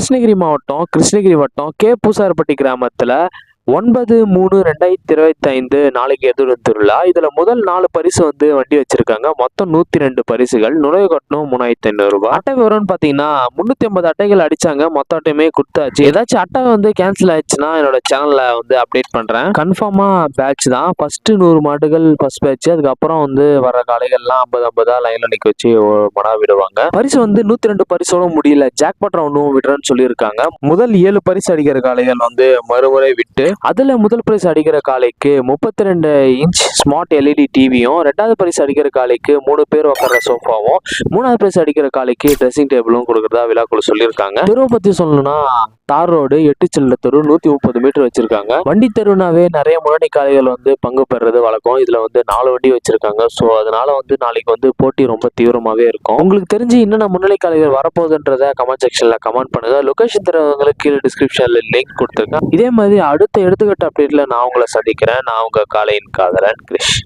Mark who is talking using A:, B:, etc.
A: கிருஷ்ணகிரி மாவட்டம் கிருஷ்ணகிரி வட்டம் கே. பூசாரப்பட்டி கிராமத்தில் ஒன்பது மூணு ரெண்டாயிரத்தி இருபத்தி ஐந்து நாளைக்கு எதிர் திருவிழா இதில் முதல் நாலு பரிசு வந்து வண்டி வச்சிருக்காங்க. மொத்தம் நூற்றி ரெண்டு பரிசுகள். நுழைவு கட்டணம் மூணாயிரத்தி ஐநூறு ரூபாய். அட்டை விவரம்னு பார்த்தீங்கன்னா முந்நூற்றி ஐம்பது அட்டைகள் அடிச்சாங்க. மொத்த அட்டையுமே கொடுத்தாச்சு. ஏதாச்சும் அட்டை வந்து கேன்சல் ஆயிடுச்சுன்னா என்னோட சேனலில் வந்து அப்டேட் பண்ணுறேன் கன்ஃபார்மாக பேட்ச் தான். ஃபஸ்ட்டு நூறு மாடுகள் ஃபஸ்ட் பேட்ச் அதுக்கப்புறம் வந்து வர காளைகள்லாம் ஐம்பது ஐம்பதா லைனில் நிற்க வச்சு மடா விடுவாங்க. பரிசு வந்து நூற்றி ரெண்டு பரிசோட முடியல. ஜாக்பாட் ரவுண்டும் விடுறேன்னு சொல்லியிருக்காங்க. முதல் ஏழு பரிசு அடிக்கிற காளைகள் வந்து மறுமுறை விட்டு அதுல முதல் பரிசு அடிக்கிற காளைக்கு முப்பத்தி ரெண்டு இன்ச் ஸ்மார்ட் எல்இடி டிவியும் ரெண்டாவது பரிசு அடிக்கிற காளைக்கு மூணு பேர் உட்கார சோஃபாவும் மூணாவது பரிசு அடிக்கிற காளைக்கு ட்ரெஸ்ஸிங் டேபிளும் கொடுக்குறதா விழாக்குள்ள சொல்லியிருக்காங்க. தெருவை பத்தி சொல்லணும்னா தார் ரோடு எட்டு சில்ல தெரு நூத்தி முப்பது மீட்டர் வச்சிருக்காங்க. வண்டி தெருனாவே நிறைய முன்னணி காளைகள் வந்து பங்கு பெறுறது வழக்கம். இதுல வந்து நாலு வண்டி வச்சிருக்காங்க. ஸோ அதனால வந்து நாளைக்கு வந்து போட்டி ரொம்ப தீவிரமாவே இருக்கும். உங்களுக்கு தெரிஞ்சு என்னென்ன முன்னணி காலைகள் வரப்போகுதுன்றத கமெண்ட் செக்ஷன்ல கமெண்ட் பண்ணுங்க. லொகேஷன் தரவங்களுக்கு கீழே டிஸ்கிரிப்ஷன்ல லிங்க் கொடுத்துருக்கேன் இதே மாதிரி அடுத்த எடுத்துக்காட்டு அப்டேட்ல நான் உங்களை சந்திக்கிறேன். நான் உங்க காலையின் காதலன் கிரிஷ்.